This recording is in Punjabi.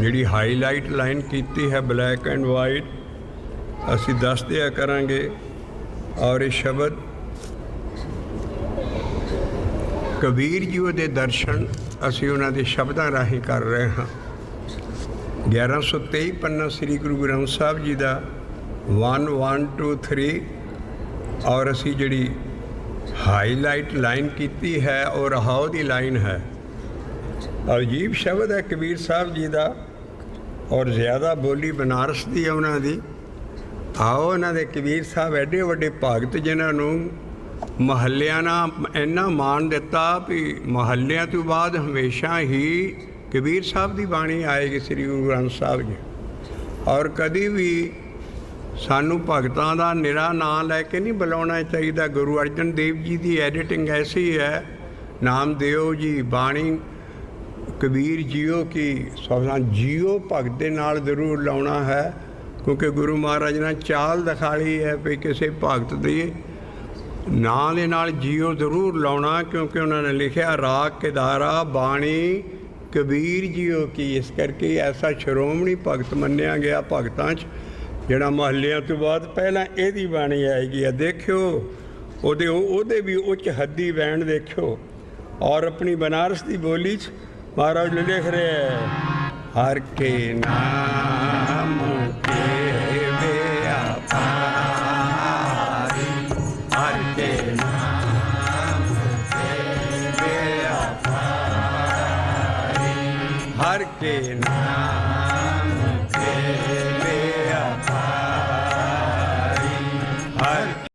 ਜਿਹੜੀ ਹਾਈਲਾਈਟ ਲਾਈਨ ਕੀਤੀ ਹੈ ਬਲੈਕ ਐਂਡ ਵਾਈਟ ਅਸੀਂ ਦੱਸ ਦਿਆ ਕਰਾਂਗੇ ਔਰ ਇਹ ਸ਼ਬਦ ਕਬੀਰ ਜੀ ਦੇ ਦਰਸ਼ਨ ਅਸੀਂ ਉਹਨਾਂ ਦੇ ਸ਼ਬਦਾਂ ਰਾਹੀਂ ਕਰ ਰਹੇ ਹਾਂ। 1123 ਪੰਨਾ ਸ੍ਰੀ ਗੁਰੂ ਗ੍ਰੰਥ ਸਾਹਿਬ ਜੀ ਦਾ 1 1 2 3 ਔਰ ਅਸੀਂ ਜਿਹੜੀ ਹਾਈਲਾਈਟ ਲਾਈਨ ਕੀਤੀ ਹੈ ਉਹ ਹਾਉ ਦੀ ਲਾਈਨ ਹੈ। ਅਜੀਬ ਸ਼ਬਦ ਹੈ ਕਬੀਰ ਸਾਹਿਬ ਜੀ ਦਾ ਔਰ ਜ਼ਿਆਦਾ ਬੋਲੀ ਬਨਾਰਸ ਦੀ ਹੈ ਉਹਨਾਂ ਦੀ। ਆਓ ਉਹਨਾਂ ਦੇ ਕਬੀਰ ਸਾਹਿਬ ਐਡੇ ਵੱਡੇ ਭਗਤ ਜਿਨ੍ਹਾਂ ਨੂੰ ਮਹੱਲਿਆਂ ਨਾਲ ਇੰਨਾ ਮਾਣ ਦਿੱਤਾ ਵੀ ਮਹੱਲਿਆਂ ਤੋਂ ਬਾਅਦ ਹਮੇਸ਼ਾ ਹੀ ਕਬੀਰ ਸਾਹਿਬ ਦੀ ਬਾਣੀ ਆਏਗੀ ਸ੍ਰੀ ਗੁਰੂ ਗ੍ਰੰਥ ਸਾਹਿਬ ਜੀ। ਔਰ ਕਦੀ ਵੀ ਸਾਨੂੰ ਭਗਤਾਂ ਦਾ ਨਿਰਾ ਨਾਂ ਲੈ ਕੇ ਨਹੀਂ ਬੁਲਾਉਣਾ ਚਾਹੀਦਾ। ਗੁਰੂ ਅਰਜਨ ਦੇਵ ਜੀ ਦੀ ਐਡੀਟਿੰਗ ਐਸੀ ਹੈ, ਨਾਮਦੇਵ ਜੀ ਬਾਣੀ ਕਬੀਰ ਜੀਓ ਕੀ ਸਭਨਾ ਜੀਓ ਭਗਤ ਦੇ ਨਾਲ ਜ਼ਰੂਰ ਲਾਉਣਾ ਹੈ, ਕਿਉਂਕਿ ਗੁਰੂ ਮਹਾਰਾਜ ਨੇ ਚਾਲ ਦਿਖਾਲੀ ਹੈ ਵੀ ਕਿਸੇ ਭਗਤ ਦੀ ਨਾਂ ਦੇ ਨਾਲ ਜੀਓ ਜ਼ਰੂਰ ਲਾਉਣਾ, ਕਿਉਂਕਿ ਉਹਨਾਂ ਨੇ ਲਿਖਿਆ, ਰਾਗ ਕਿਦਾਰਾ ਬਾਣੀ ਕਬੀਰ ਜੀਓ ਕੀ। ਇਸ ਕਰਕੇ ਐਸਾ ਸ਼੍ਰੋਮਣੀ ਭਗਤ ਮੰਨਿਆ ਗਿਆ ਭਗਤਾਂ 'ਚ, ਜਿਹੜਾ ਮਹੱਲਿਆਂ ਤੋਂ ਬਾਅਦ ਪਹਿਲਾਂ ਇਹਦੀ ਬਾਣੀ ਆਏਗੀ। ਆ ਦੇਖਿਓ, ਉਹਦੇ ਉਹਦੇ ਵੀ ਉੱਚ ਹੱਦੀ ਬੈਣ ਦੇਖਿਓ, ਔਰ ਆਪਣੀ ਬਨਾਰਸ ਦੀ ਬੋਲੀ 'ਚ ਮਹਾਰਾਜ ਨੇ ਲਿਖ ਰਿਹਾ ਹੈ। ਹਰ ਕੇ ਨਾਮ ਕੇ ਵਿਆਪਾਰੀ ਹਰ ਕੇ